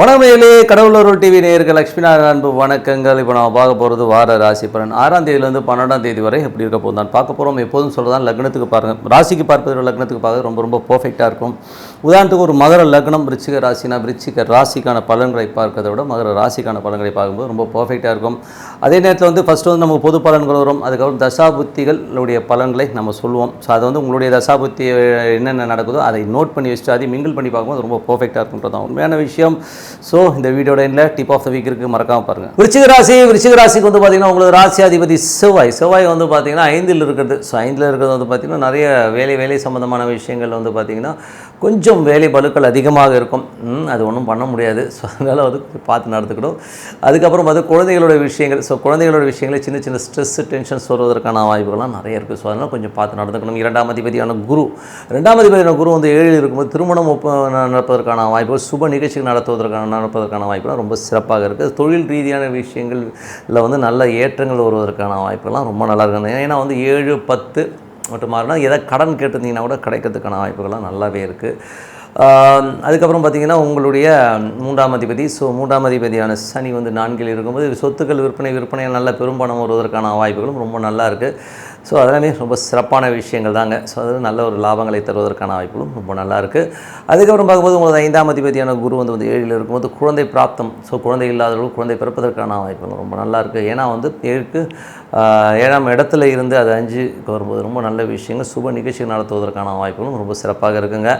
வணக்கமேலே கடவுளூர் TV நேயர்கள் லக்ஷ்மி நாராயண அன்பு வணக்கங்கள். இப்போ நம்ம பார்க்க போகிறது வார ராசி பலன் ஆறாம் தேதியிலேருந்து பன்னெண்டாம் தேதி வரை எப்படி இருக்க போதும் நான் பார்க்க போகிறோம் எப்போதும் சொல்கிறதான் லக்னத்துக்கு பாருங்கள் ராசிக்கு பார்ப்பது லக்னத்துக்கு பார்க்க ரொம்ப ரொம்ப பர்ஃபெக்டாக இருக்கும். உதாரணத்துக்கு ஒரு மகர லக்னம் ரிச்சிக ராசினா ரிச்சிக ராசிக்கான பலன்களை பார்க்கறதை விட மகர ராசிக்கான பலன்களை பார்க்கும்போது ரொம்ப பர்ஃபெக்டாக இருக்கும். அதே நேரத்தில் வந்து ஃபஸ்ட்டு வந்து நமக்கு பொது பலன்கள் வரும். அதுக்கப்புறம் தசாபுத்திகளுடைய பலன்களை நம்ம சொல்லுவோம். ஸோ அது வந்து உங்களுடைய தசாபுத்தி என்னென்ன நடக்குதோ அதை நோட் பண்ணி வச்சுட்டு அதை மிங்கிள் பண்ணி பார்க்கும்போது ரொம்ப பர்ஃபெக்டாக இருக்குன்றது தான் உண்மையான விஷயம். ஸோ இந்த வீடியோட எண்டில் டிப் ஆஃப் த வீக் இருக்குது மறக்காமல் பாருங்கள் விருச்சிக ராசி விருச்சிக ராசிக்கு வந்து பார்த்தீங்கன்னா உங்களுக்கு ராசி அதிபதி செவ்வாய். செவ்வாய் வந்து பார்த்தீங்கன்னா ஐந்தில் இருக்கிறது. ஸோ ஐந்தில் இருக்கிறது வந்து பார்த்தீங்கன்னா நிறைய வேலை வேலை சம்மந்தமான விஷயங்கள் வந்து பார்த்தீங்கன்னா கொஞ்சம் வேலை பழுக்கள் அதிகமாக இருக்கும். அது ஒன்றும் பண்ண முடியாது. ஸோ அதனால் வந்து பார்த்து நடந்துக்கணும். அதுக்கப்புறம் பார்த்து குழந்தைகளோட விஷயங்கள். ஸோ குழந்தைகளோட விஷயங்களை சின்ன சின்ன ஸ்ட்ரெஸ் டென்ஷன்ஸ் வருவதற்கான வாய்ப்புகள்லாம் நிறைய இருக்குது ஸோ அதனால் கொஞ்சம் பார்த்து நடந்துக்கணும். இரண்டாம் அதிபதியான குரு. ரெண்டாம் அதிபதியான குரு வந்து ஏழில் இருக்கும்போது திருமணம் ஒப்ப நடப்பதற்கான வாய்ப்புகள் சுப நிகழ்ச்சிகள் நடத்துவதற்கு நடப்பதற்கான வாய்ப்புலாம் ரொம்ப சிறப்பாக இருக்குது தொழில் ரீதியான விஷயங்களில் வந்து நல்ல ஏற்றங்கள் வருவதற்கான வாய்ப்புகள்லாம் ரொம்ப நல்லா இருக்குது ஏன்னா வந்து ஏழு பத்து மட்டும் மாறினா எதாவது கடன் கேட்டிருந்தீங்கன்னா கூட கிடைக்கிறதுக்கான வாய்ப்புகள்லாம் நல்லாவே இருக்குது அதுக்கப்புறம் பார்த்திங்கன்னா உங்களுடைய மூன்றாம் அதிபதி. ஸோ மூன்றாம் அதிபதியான சனி வந்து நான்கில் இருக்கும்போது சொத்துக்கள் விற்பனை விற்பனையில் நல்ல பெரும்பணம் வருவதற்கான வாய்ப்புகளும் ரொம்ப நல்லா இருக்குது ஸோ அதெல்லாமே ரொம்ப சிறப்பான விஷயங்கள் தாங்க. ஸோ அது நல்ல ஒரு லாபங்களை தருவதற்கான வாய்ப்புகளும் ரொம்ப நல்லா இருக்குது அதுக்கப்புறம் பார்க்கும்போது உங்களுக்கு ஐந்தாம் அதிபதியான குரு வந்து வந்து ஏழில் இருக்கும்போது குழந்தை பிராப்தம். ஸோ குழந்தை இல்லாதவர்கள் குழந்தை பிறப்பதற்கான வாய்ப்புகள் ரொம்ப நல்லா இருக்குது ஏன்னா வந்து ஏழுக்கு ஏழாம் இடத்துல இருந்து அது அஞ்சுக்கு வரும்போது ரொம்ப நல்ல விஷயங்கள் சுப நிகழ்ச்சிகள் நடத்துவதற்கான வாய்ப்புகளும் ரொம்ப சிறப்பாக இருக்குங்க.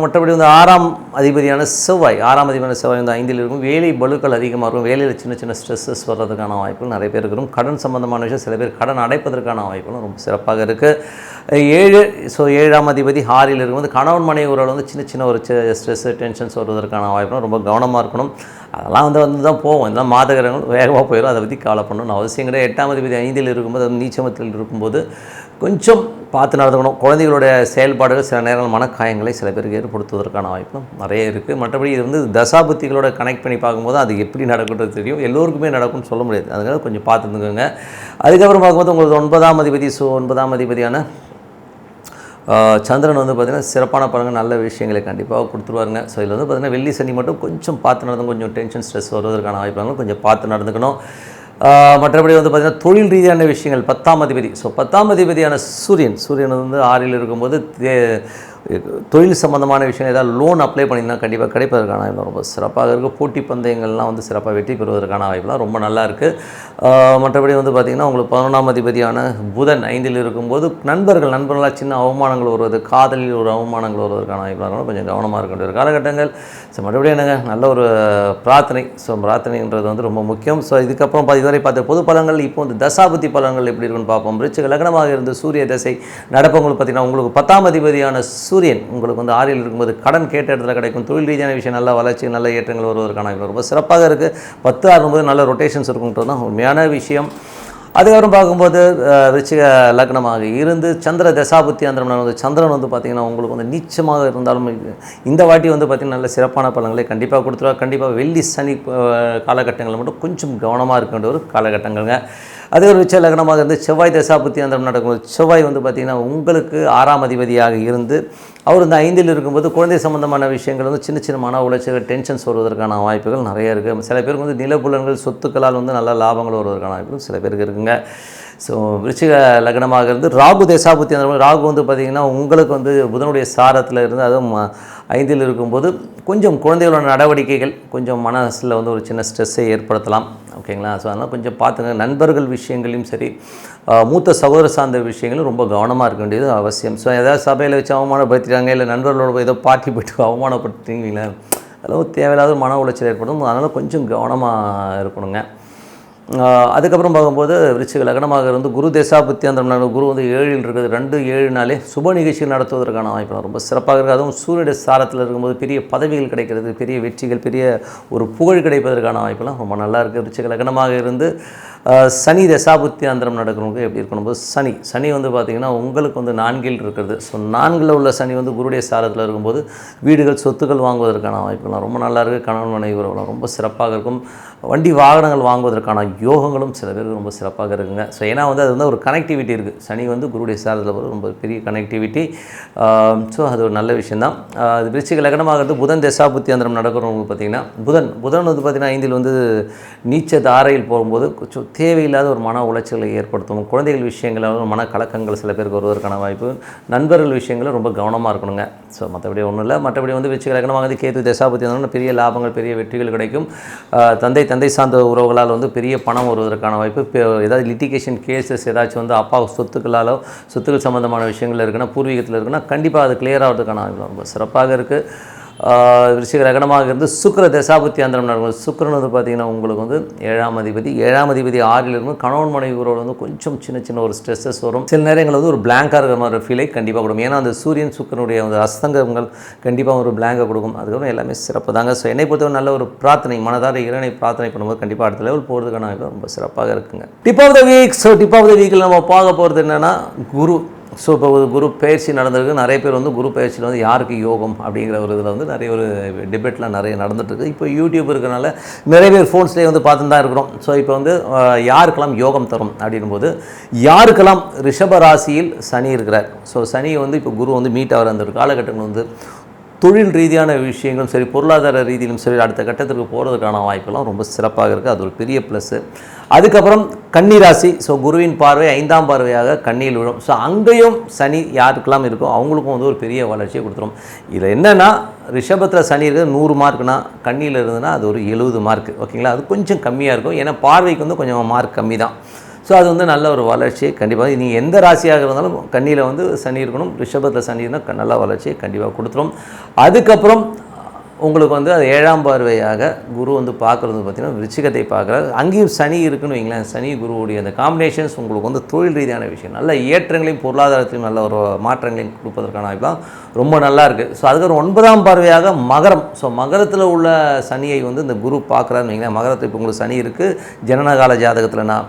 மற்றபடி வந்து ஆறாம் அதிபதியான செவ்வாய் ஆறாம் அதிபதியான செவ்வாய் வந்து ஐந்தில் இருக்கும். வேலை பலுக்கள் அதிகமாக இருக்கும். வேலையில் சின்ன சின்ன ஸ்ட்ரெஸ்ஸஸ் வர்றதுக்கான வாய்ப்புகள் நிறைய பேர் இருக்கும் கடன் சம்பந்தமான விஷயம் சில பேர் கடன் அடைப்பதற்கான வாய்ப்புகளும் ரொம்ப சிறப்பாக இருக்குது ஏழு ஸோ ஏழாம் அதிபதி ஆறில் இருக்கும்போது கணவன் மனைவி உறவில் வந்து சின்ன சின்ன ஒரு ஸ்ட்ரெஸ் டென்ஷன்ஸ் வருவதற்கான வாய்ப்புகளும் ரொம்ப கவனமாக இருக்கணும். அதெல்லாம் வந்து வந்து தான் போவோம் இதெல்லாம் மாதகரங்கள் வேகமாக போயிடும் அதை பற்றி கவலை பண்ணணும்னு அவசியம் கிடையாது. எட்டாம் அதிபதி ஐந்தில் இருக்கும்போது அது நீச்சமத்தில் இருக்கும்போது கொஞ்சம் பார்த்து நடந்துக்கணும். குழந்தைகளுடைய செயல்பாடுகள் சில நேரங்கள் மனக்காயங்களை சில பேருக்கு ஏற்படுத்துவதற்கான வாய்ப்பும் நிறைய இருக்குது மற்றபடி இது வந்து தசாபுத்திகளோட கனெக்ட் பண்ணி பார்க்கும்போது அது எப்படி நடக்குன்றது தெரியும். எல்லோருக்குமே நடக்கும்னு சொல்ல முடியாது. அதுக்காக கொஞ்சம் பார்த்துருந்துக்கோங்க அதுக்கப்புறம் பார்க்கும்போது உங்களுக்கு ஒன்பதாம் அதிபதி ஸோ ஒன்பதாம் அதிபதியான சந்திரன் வந்து பார்த்திங்கன்னா சிறப்பான பலன்கள் நல்ல விஷயங்களை கண்டிப்பாக கொடுத்துருவாருங்க. ஸோ இதில் வந்து பார்த்திங்கன்னா வெள்ளி சனி மட்டும் கொஞ்சம் பார்த்து நடந்து கொஞ்சம் டென்ஷன் ஸ்ட்ரெஸ் வருவதற்கான வாய்ப்புகளும் கொஞ்சம் பார்த்து நடந்துக்கணும். மற்றபடி வந்து பார்த்திங்கன்னா தொழில் ரீதியான விஷயங்கள் பத்தாம் அதிபதி. ஸோ பத்தாம் அதிபதியான சூரியன் சூரியன் வந்து ஆறில் இருக்கும்போது தே- தொழில் சம்மந்தமான விஷயம் ஏதாவது லோன் அப்ளை பண்ணிங்கன்னா கண்டிப்பாக கிடைப்பதற்கான வாய்ப்பு ரொம்ப சிறப்பாக இருக்குது போட்டி பந்தயங்கள்லாம் வந்து சிறப்பாக வெற்றி பெறுவதற்கான வாய்ப்புலாம் ரொம்ப நல்லா இருக்குது மற்றபடி வந்து பார்த்திங்கன்னா உங்களுக்கு பதினொன்றாம் அதிபதியான புதன் ஐந்தில் இருக்கும்போது நண்பர்கள் நண்பர்களாக சின்ன அவமானங்கள் வருவது காதலில் ஒரு அவமானங்கள் வருவதற்கான வாய்ப்புலாம் கொஞ்சம் கவனமாக இருக்க வேண்டிய ஒரு காலகட்டங்கள். ஸோ மறுபடியும் என்னங்க? நல்ல ஒரு பிரார்த்தனை. ஸோ பிரார்த்தனைன்றது வந்து ரொம்ப முக்கியம். ஸோ இதுக்கப்புறம் பா- இதுவரை பார்த்த பொது பலங்கள் இப்போ வந்து தசாபுத்தி பலங்கள் எப்படி இருக்குன்னு பார்ப்போம். ரிச்சு லக்னமாக இருந்து சூரிய தசை நடப்பவங்களுக்கு பார்த்தீங்கன்னா உங்களுக்கு பத்தாம் அதிபதியான சூரியன் உங்களுக்கு வந்து ஆறில் இருக்கும்போது கடன் கேட்ட இடத்துல கிடைக்கும். தொழில் ரீதியான விஷயம் நல்ல வளர்ச்சி நல்ல ஏற்றங்கள் வருவதற்கான ரொம்ப சிறப்பாக இருக்குது பத்து ஆறும்போது நல்ல ரொட்டேஷன்ஸ் இருக்குன்றது தான் உண்மையான விஷயம். அதுக்கப்புறம் பார்க்கும்போது ரிச்சிக லக்னமாக இருந்து சந்திர தசாபுத்தி அந்தரம் வந்து சந்திரன் வந்து பார்த்திங்கன்னா உங்களுக்கு வந்து நீச்சமாக இருந்தாலும் இந்த வாட்டி வந்து பார்த்திங்கன்னா நல்ல சிறப்பான பலன்களை கண்டிப்பாக கொடுத்துருவா கண்டிப்பாக வெள்ளி சனி காலகட்டங்களில் மட்டும் கொஞ்சம் கவனமாக இருக்க வேண்டிய ஒரு காலகட்டங்கள்ங்க. அதே ஒரு விச்ச லக்னமாக இருந்து செவ்வாய் தசாபுத்தி அந்தரம் நடக்கும் செவ்வாய் வந்து பார்த்திங்கன்னா உங்களுக்கு ஆறாம் அதிபதியாக இருந்து அவர் இந்த ஐந்தில் இருக்கும்போது குழந்தை சம்பந்தமான விஷயங்கள் வந்து சின்ன சின்ன மன உளைச்சல் டென்ஷன்ஸ் வருவதற்கான வாய்ப்புகள் நிறைய இருக்குது சில பேருக்கு வந்து நிலப்புலன்கள் சொத்துக்களால் வந்து நல்ல லாபங்கள் வருவதற்கான வாய்ப்புகள் சில பேருக்கு இருக்குங்க. ஸோ விருச்சிக லக்னமாக இருந்து ராகு தேசாபுத்தி அந்த ராகு வந்து பார்த்திங்கன்னா உங்களுக்கு வந்து புதனுடைய சாரத்தில் இருந்து அதுவும் ஐந்தில் இருக்கும்போது கொஞ்சம் குழந்தைகளோட நடவடிக்கைகள் கொஞ்சம் மனசில் வந்து ஒரு சின்ன ஸ்ட்ரெஸ்ஸை ஏற்படுத்தலாம். ஓகேங்களா? ஸோ அதனால் கொஞ்சம் பார்த்துங்க. நண்பர்கள் விஷயங்களையும் சரி மூத்த சகோதர சார்ந்த விஷயங்களும் ரொம்ப கவனமாக இருக்க வேண்டியது அவசியம். ஸோ ஏதாவது சபையில் வச்சு அவமானப்படுத்திட்டாங்க இல்லை நண்பர்களோட போய் ஏதோ பார்ட்டி போயிட்டு அவமானப்படுத்திங்களேன் அதெல்லாம் தேவையில்லாத மன உளைச்சல் ஏற்படும். அதனால் கொஞ்சம் கவனமாக இருக்கணுங்க. அதுக்கப்புறம் பார்க்கும்போது விருச்சிக லக்னமாக இருந்து குரு தேசாபுத்தி குரு வந்து ஏழில் இருக்குது ரெண்டு ஏழு நாளே சுப நிகழ்ச்சிகள் நடத்துவதற்கான வாய்ப்பு ரொம்ப சிறப்பாக இருக்குது. அதுவும் சூரியனுடைய சாரத்தில் இருக்கும்போது பெரிய பதவிகள் கிடைக்கிறது பெரிய வெற்றிகள் பெரிய ஒரு புகழ் கிடைப்பதற்கான வாய்ப்பெல்லாம் ரொம்ப நல்லா இருக்குது. விருச்சிக லக்னமாக இருந்து சனி தசாபுத்தி ஆந்திரம் நடக்கிறவங்க எப்படி இருக்கணும்? போது சனி சனி வந்து பார்த்திங்கன்னா உங்களுக்கு வந்து நான்கில் இருக்கிறது. ஸோ நான்கில் உள்ள சனி வந்து குருடைய சாரத்தில் இருக்கும்போது வீடுகள் சொத்துக்கள் வாங்குவதற்கான வாய்ப்புலாம் ரொம்ப நல்லா இருக்குது கணவன் மனைவி உறவுலாம் ரொம்ப சிறப்பாக இருக்கும். வண்டி வாகனங்கள் வாங்குவதற்கான யோகங்களும் சில பேருக்கு ரொம்ப சிறப்பாக இருக்குங்க. ஸோ ஏன்னா வந்து அது வந்து ஒரு கனெக்டிவிட்டி இருக்குது சனி வந்து குருடைய சாரத்தில் போகிறது ரொம்ப பெரிய கனெக்டிவிட்டி ஸோ அது ஒரு நல்ல விஷயந்தான் அது விருச்சிக லக்னமாகிறது புதன் தசாபுத்தி அந்தரம் நடக்கிறவங்க பார்த்திங்கன்னா புதன் புதன் வந்து பார்த்திங்கன்னா ஐந்தில் வந்து நீச்ச தாரையில் போகும்போது கொஞ்சம் தேவையில்லாத ஒரு மன உளைச்சலை ஏற்படுத்தும். குழந்தைகள் விஷயங்களில் மன கலக்கங்கள் சில பேருக்கு வருவதற்கான வாய்ப்பு. நண்பர்கள் விஷயங்களில் ரொம்ப கவனமாக இருக்கணுங்க. ஸோ மற்றபடி ஒன்றும் இல்லை. மற்றபடி வந்து விருச்சிக வந்து கேத்து தசாபுத்தி வந்தோம்னா பெரிய லாபங்கள் பெரிய வெற்றிகள் கிடைக்கும். தந்தை தந்தை சார்ந்த உறவுகளால் வந்து பெரிய பணம் வருவதற்கான வாய்ப்பு. இப்போ ஏதாவது லிட்டிகேஷன் கேசஸ் ஏதாச்சும் வந்து அப்பா சொத்துக்களாலோ சொத்துக்கள் சம்மந்தமான விஷயங்கள் இருக்குன்னா பூர்வீகத்தில் இருக்குன்னா கண்டிப்பாக அது கிளியர் ஆகிறதுக்கான ரொம்ப சிறப்பாக இருக்குது ரிஷிக ரகணமாக இருந்து சுக்கர தசாபுத்தி அந்தரம் நடக்கும். சுக்கரன் வந்து பார்த்திங்கன்னா உங்களுக்கு வந்து ஏழாம் அதிபதி ஏழாம் அதிபதி ஆறில் இருக்கும் கணவன் மனைவி வந்து கொஞ்சம் சின்ன சின்ன ஒரு ஸ்ட்ரெஸ்ஸஸ் வரும். சில நேரங்கள் வந்து ஒரு பிளாங்காக இருக்கிற மாதிரி ஃபீலை கண்டிப்பாக கொடுக்கும். ஏன்னா அந்த சூரியன் சுக்கரனுடைய அந்த அஸ்தங்கங்கள் கண்டிப்பாக ஒரு பிளாங்கை கொடுக்கும். அதுக்கப்புறம் எல்லாமே சிறப்பு தாங்க. ஸோ என்னை பொறுத்தவரை நல்ல ஒரு பிரார்த்தனை மனதார இறைவனை பிரார்த்தனை பண்ணும்போது கண்டிப்பாக அடுத்த லெவல் போகிறதுக்கான ரொம்ப சிறப்பாக இருக்குங்க. Tip of the week so tip of the வீக்கில் நம்ம பார்க்க போகிறது என்னென்னா குரு. ஸோ இப்போ ஒரு குரு பயிற்சி நடந்திருக்கு. நிறைய பேர் வந்து குரு பயிற்சியில் வந்து யாருக்கு யோகம் அப்படிங்கிற ஒரு இதில் வந்து நிறைய ஒரு டிபேட்லாம் நிறைய நடந்துட்டுருக்கு. இப்போ யூடியூப் இருக்கிறனால நிறைய பேர் ஃபோன்ஸ்லேயே வந்து பார்த்துட்டு தான் இருக்கிறோம். ஸோ இப்போ வந்து யாருக்கெல்லாம் யோகம் தரும் அப்படின்னும் போது யாருக்கெல்லாம் ரிஷப ராசியில் சனி இருக்கிறார்? ஸோ சனி வந்து இப்போ குரு வந்து மீட் ஆகிற அந்த ஒரு காலகட்டங்கள் வந்து தொழில் ரீதியான விஷயங்களும் சரி பொருளாதார ரீதியிலும் சரி அடுத்த கட்டத்திற்கு போகிறதுக்கான வாய்ப்பெல்லாம் ரொம்ப சிறப்பாக இருக்குது அது ஒரு பெரிய ப்ளஸ்ஸு அதுக்கப்புறம் கன்னிராசி. ஸோ குருவின் பார்வை ஐந்தாம் பார்வையாக கண்ணியில் விழும். ஸோ அங்கேயும் சனி யாருக்கெல்லாம் இருக்கோ அவங்களுக்கும் வந்து ஒரு பெரிய வளர்ச்சியை கொடுத்துரும். இதில் என்னென்னா ரிஷபத்தில் சனி இருக்குது நூறு மார்க்னா கண்ணியில் இருந்ததுன்னா அது ஒரு எழுபது மார்க். ஓகேங்களா? அது கொஞ்சம் கம்மியாக இருக்கும். ஏன்னா பார்வைக்கு வந்து கொஞ்சம் மார்க் கம்மி தான் ஸோ அது வந்து நல்ல ஒரு வளர்ச்சியை கண்டிப்பாக நீங்கள் எந்த ராசியாக இருந்தாலும் கண்ணியில் வந்து சனி இருக்கணும். ரிஷபத்தில் சனி இருந்தால் நல்ல வளர்ச்சியை கண்டிப்பாக கொடுத்துரும். அதுக்கப்புறம் உங்களுக்கு வந்து அது ஏழாம் பார்வையாக குரு வந்து பார்க்குறது பார்த்திங்கன்னா விருச்சிகத்தை பார்க்குறாரு. அங்கேயும் சனி இருக்குன்னு வைங்களேன். சனி குருவுடைய அந்த காம்பினேஷன்ஸ் உங்களுக்கு வந்து தொழில் ரீதியான விஷயம். நல்ல ஏற்றங்களையும் பொருளாதாரத்தையும் நல்ல ஒரு மாற்றங்களையும் கொடுப்பதற்கான வாய்ப்புலாம் ரொம்ப நல்லா இருக்குது ஸோ அதுக்கப்புறம் ஒன்பதாம் பார்வையாக மகரம். ஸோ மகரத்தில் உள்ள சனியை வந்து இந்த குரு பார்க்குறாருன்னு வைங்களேன். மகரத்தில் இப்போ உங்களுக்கு சனி இருக்குது ஜனனகால நான்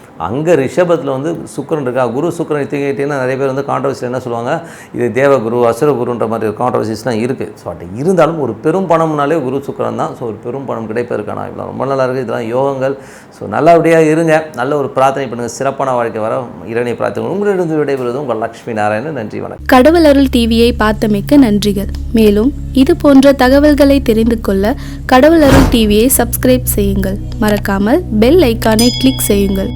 அங்கே ரிஷபத்தில் வந்து சுக்கரன் இருக்கா? குரு சுக்கரன் தூக்கிட்டீங்கன்னா நிறைய பேர் வந்து கான்ட்ரவர்சி என்ன சொல்லுவாங்க? இது தேவகுரு அசுரகுருன்ற மாதிரி கான்ட்ரவர்சிஸ்லாம் இருக்குது ஸோ அப்படி இருந்தாலும் ஒரு பெரும் பணம்னாலே குரு சுக்கரன் தான். ஸோ ஒரு பெரும் பணம் கிடைப்பதற்கான இவ்வளோ ரொம்ப நல்லா இருக்குது இதெல்லாம் யோகங்கள். ஸோ நல்லபடியாக இருங்க. நல்ல ஒரு பிரார்த்தனை பண்ணுங்கள் சிறப்பான வாழ்க்கை வர இறைவனை பிரார்த்தனை உங்களிடம் விடைபெறுவது உங்கள் லக்ஷ்மி நாராயணன். நன்றி வணக்கம். கடவுள் அருள் டிவியை பார்த்தமைக்க நன்றிகள். மேலும் இது போன்ற தகவல்களை தெரிந்து கொள்ள கடவுள் அருள் டிவியை சப்ஸ்கிரைப் செய்யுங்கள். மறக்காமல் பெல் ஐக்கானை கிளிக் செய்யுங்கள்.